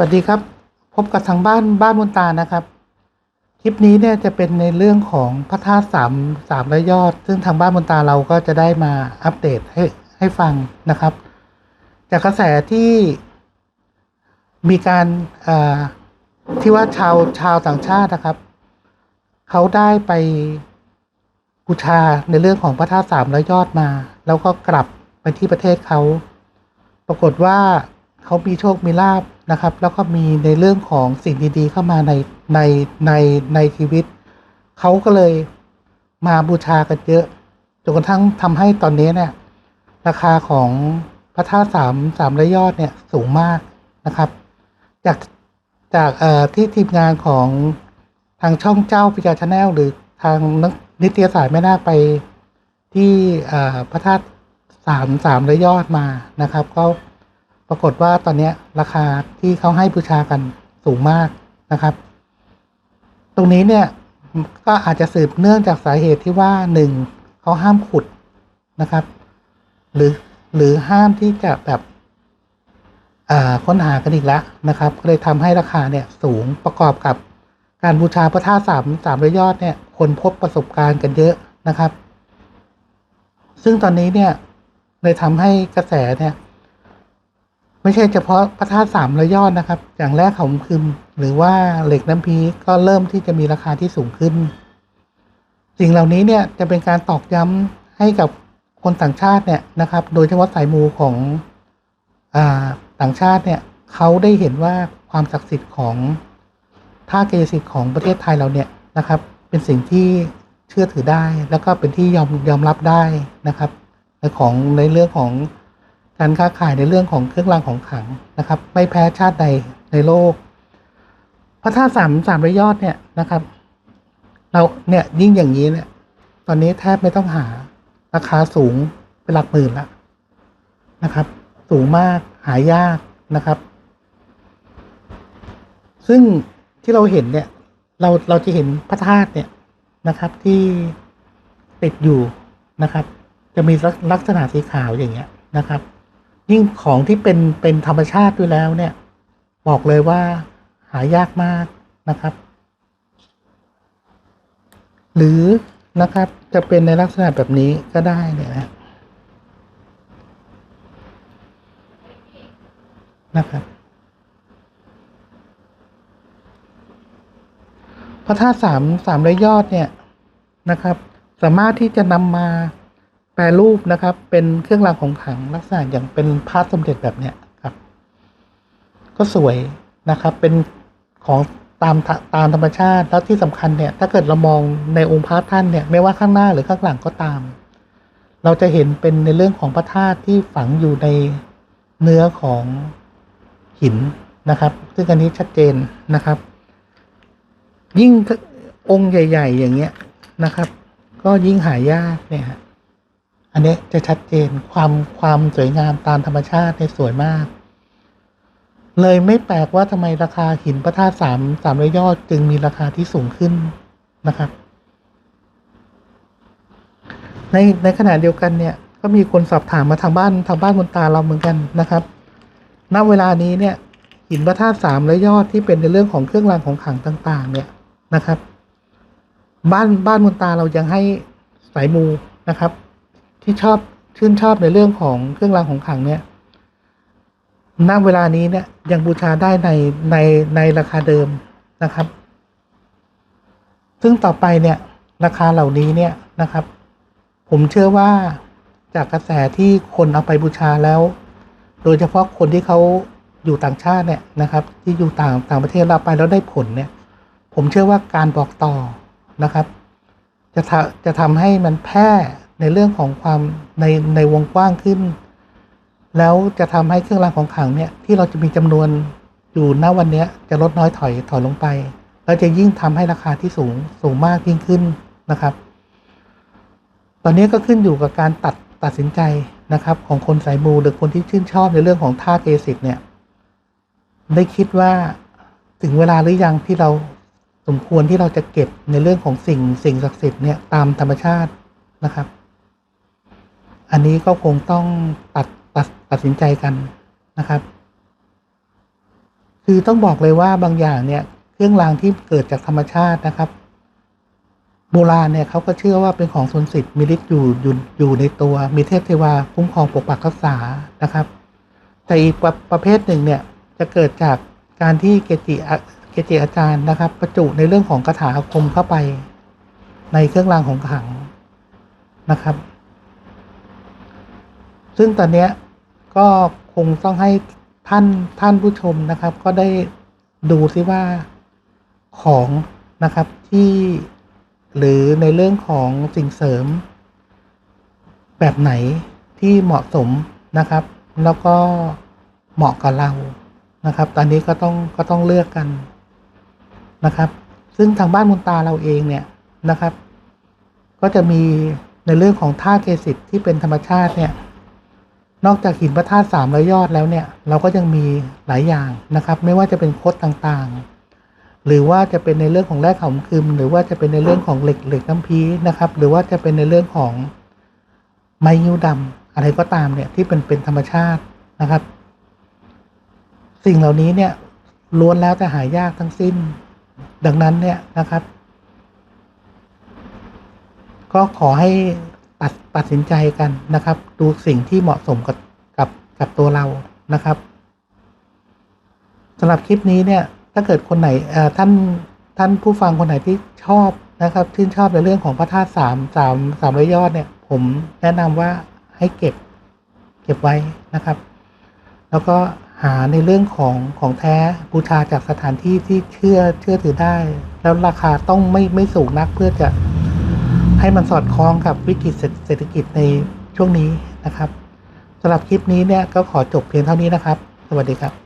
วัสดีครับ พบกับทางบ้านบ้านมนตานะครับ คลิปนี้เนี่ยจะเป็นในเรื่องของพระธาตุสามสามระยอด ซึ่งทางบ้านมนตาเราก็จะได้มาอัปเดตให้ให้ฟังนะครับ จากกระแสที่มีการที่ว่าชาวชาวต่างชาตินะครับ เขาได้ไปบูชาในเรื่องของพระธาตุสามร้อยยอดมา แล้วก็กลับไปที่ประเทศเขา ปรากฏว่า เขามีโชคมีลาบนะครับ แล้วก็มีในเรื่องของสิ่งดีๆ เข้ามาในในในในชีวิต เขาก็เลยมาบูชากันเยอะจนกระทั่งทำให้ตอนนี้เนี่ยราคาของพระธาตุสามสามระยอดเนี่ยสูงมากนะครับ จากจากเอ่อที่ทีมงานของทางช่องเจ้าพิจารชาแนลหรือทางนักนิตยสารไม่น่าไปที่เอ่อพระธาตุสามสามระยอดมานะครับ ก็ ปรากฏว่าตอนนี้ราคาที่เขาให้บูชากันสูงมากนะครับ ตรงนี้เนี่ยก็อาจจะสืบเนื่องจากสาเหตุที่ว่าหนึ่งเขาห้ามขุดนะครับ หรือหรือห้ามที่จะแบบอ่าค้นหากันอีกแล้วนะครับ ก็เลยทำให้ราคาเนี่ยสูงประกอบกับการบูชาพระธาตุสามสามระยอดเนี่ย คนพบประสบการณ์กันเยอะนะครับ ซึ่งตอนนี้เนี่ยเลยทำให้กระแสเนี่ย ไม่ใช่เฉพาะพระธาตุสามระยอดนะครับ อย่างแรกเขาคึมหรือว่าเหล็กน้ำพีก็เริ่มที่จะมีราคาที่สูงขึ้น สิ่งเหล่านี้เนี่ยจะเป็นการตอกย้ำให้กับคนต่างชาติเนี่ยนะครับ โดยเฉพาะสายมูของอาต่างชาติเนี่ยเขาได้เห็นว่าความศักดิ์สิทธิ์ของท่าเกยสิทธิ์ของประเทศไทยเราเนี่ยนะครับ เป็นสิ่งที่เชื่อถือได้ แล้วก็เป็นที่ยอมยอมรับได้นะครับในของในเรื่องของ การค้าขายในเรื่องของเครื่องรางของขลังนะครับ ไม่แพ้ชาติใดในโลก พระธาตุสามสามระยอดเนี่ยนะครับ เราเนี่ยยิ่งอย่างนี้เนี่ย ตอนนี้แทบไม่ต้องหาราคาสูงเป็นหลักหมื่นแล้วนะครับ สูงมากหายากนะครับ ซึ่งที่เราเห็นเนี่ย เราเราจะเห็นพระธาตุเนี่ยนะครับที่ติดอยู่นะครับ จะมีลักษณะสีขาวอย่างเงี้ยนะครับ ยิ่งของที่เป็นเป็นธรรมชาติด้วยแล้วเนี่ย บอกเลยว่าหายากมากนะครับ หรือนะครับจะเป็นในลักษณะแบบนี้ก็ได้เนี่ยนะนะครับพระธาตุสามสามร้อยยอดเนี่ยนะครับ สามารถที่จะนำมา แปรรูปนะครับ เป็นเครื่องรางของขลังลักษณะอย่างเป็นพระสมเด็จแบบเนี้ยครับ ก็สวยนะครับ เป็นของตามตามธรรมชาติ แล้วที่สำคัญเนี่ย ถ้าเกิดเรามองในองค์พระท่านเนี่ย ไม่ว่าข้างหน้าหรือข้างหลังก็ตาม เราจะเห็นเป็นในเรื่องของพระธาตุที่ฝังอยู่ในเนื้อของหินนะครับ ซึ่งอันนี้ชัดเจนนะครับ ยิ่งองค์ใหญ่ ๆ อย่างเงี้ยนะครับ ก็ยิ่งหายากเนี่ยฮะ อันนี้จะชัดเจนความความสวยงามตามธรรมชาติเนี่ยสวยมาก เลยไม่แปลกว่าทำไมราคาหินพระธาตุสามสามร้อยอดจึงมีราคาที่สูงขึ้นนะครับ ในในขณะเดียวกันเนี่ยก็มีคนสอบถามมาทางบ้านทางบ้านคนตาเราเหมือนกันนะครับณเวลานี้เนี่ยหินพระธาตุสามร้อยอดที่เป็นในเรื่องของเครื่องรางของขลังต่าง ๆ เนี่ยนะครับ บ้านบ้านมนตาเรายังให้สายมูนะครับ ที่ชอบชื่นชอบในเรื่องของเครื่องรางของขลังเนี่ยณเวลานี้เนี่ยยังบูชาได้ในในในราคาเดิมนะครับ ซึ่งต่อไปเนี่ยราคาเหล่านี้เนี่ยนะครับ ผมเชื่อว่าจากกระแสที่คนเอาไปบูชาแล้ว โดยเฉพาะคนที่เขาอยู่ต่างชาติเนี่ยนะครับ ที่อยู่ต่างต่างประเทศเราไปแล้วได้ผลเนี่ย ผมเชื่อว่าการบอกต่อนะครับ จะทำจะทำให้มันแพร่ ในเรื่องของความในในวงกว้างขึ้น แล้วจะทำให้เครื่องรางของขลังเนี่ยที่เราจะมีจำนวนอยู่ณวันเนี้ยจะลดน้อยถอยถอยลงไป แล้วจะยิ่งทำให้ราคาที่สูงสูงมากยิ่งขึ้นนะครับ ตอนนี้ก็ขึ้นอยู่กับการตัดตัดสินใจนะครับของคนสายมูหรือคนที่ชื่นชอบในเรื่องของท่าเกสิกเนี่ย ได้คิดว่าถึงเวลาหรือยังที่เราสมควรที่เราจะเก็บในเรื่องของสิ่งสิ่งศักดิ์สิทธิ์เนี่ยตามธรรมชาตินะครับ อันนี้ก็คงต้องตัดตัดตัดสินใจกันนะครับ คือต้องบอกเลยว่าบางอย่างเนี่ย เครื่องรางที่เกิดจากธรรมชาตินะครับ โบราณเนี่ยเขาก็เชื่อว่าเป็นของศักดิ์สิทธิ์มีฤทธิ์อยู่อยู่อยู่ในตัว มีเทพเทวาคุ้มครองปกปักรักษานะครับ แต่อีกประประเภทหนึ่งเนี่ยจะเกิดจากการที่เกจิเกจิอาจารย์นะครับ ประจุในเรื่องของคาถาอาคมเข้าไป ในเครื่องรางของขลังนะครับ ซึ่งตอนนี้ก็คงต้องให้ท่านท่านผู้ชมนะครับ ก็ได้ดูซิว่าของนะครับที่หรือในเรื่องของสิ่งเสริม แบบไหนที่เหมาะสมนะครับ แล้วก็เหมาะกับเรานะครับ ตอนนี้ก็ต้องก็ต้องเลือกกันนะครับ ซึ่งทางบ้านมุนตาเราเองเนี่ยนะครับ ก็จะมีในเรื่องของท่าเกสิตที่เป็นธรรมชาติเนี่ย นอกจากหินพระธาตุสามร้อยยอดแล้วเนี่ยเราก็ยังมีหลายอย่างนะครับ ไม่ว่าจะเป็นโคดต่างๆ หรือว่าจะเป็นในเรื่องของแร่ขาวคึมหรือว่าจะเป็นในเรื่องของเหล็กเหล็กน้ำพีนะครับ หรือว่าจะเป็นในเรื่องของไม้ยิ้วดำอะไรก็ตามเนี่ยที่เป็นเป็นธรรมชาตินะครับ สิ่งเหล่านี้เนี่ยล้วนแล้วแต่หายากทั้งสิ้น ดังนั้นเนี่ยนะครับ ก็ขอให้ ตัดสินใจกันนะครับ ดูสิ่งที่เหมาะสมกับกับกับตัวเรานะครับสำหรับคลิปนี้เนี่ยถ้าเกิดคนไหนเอ่อท่านท่านผู้ฟังคนไหนที่ชอบนะครับ ชื่นชอบในเรื่องของพระธาตุสามสามสามร้อยยอดเนี่ย ผมแนะนำว่าให้เก็บเก็บไว้นะครับ แล้วก็หาในเรื่องของของแท้บูชาจากสถานที่ที่เชื่อเชื่อถือได้ แล้วราคาต้องไม่ไม่สูงนักเพื่อจะ ให้มันสอดคล้องกับวิกฤตเศรษฐกิจในช่วงนี้นะครับสำหรับคลิปนี้เนี่ยก็ขอจบเพียงเท่านี้นะครับ สวัสดีครับ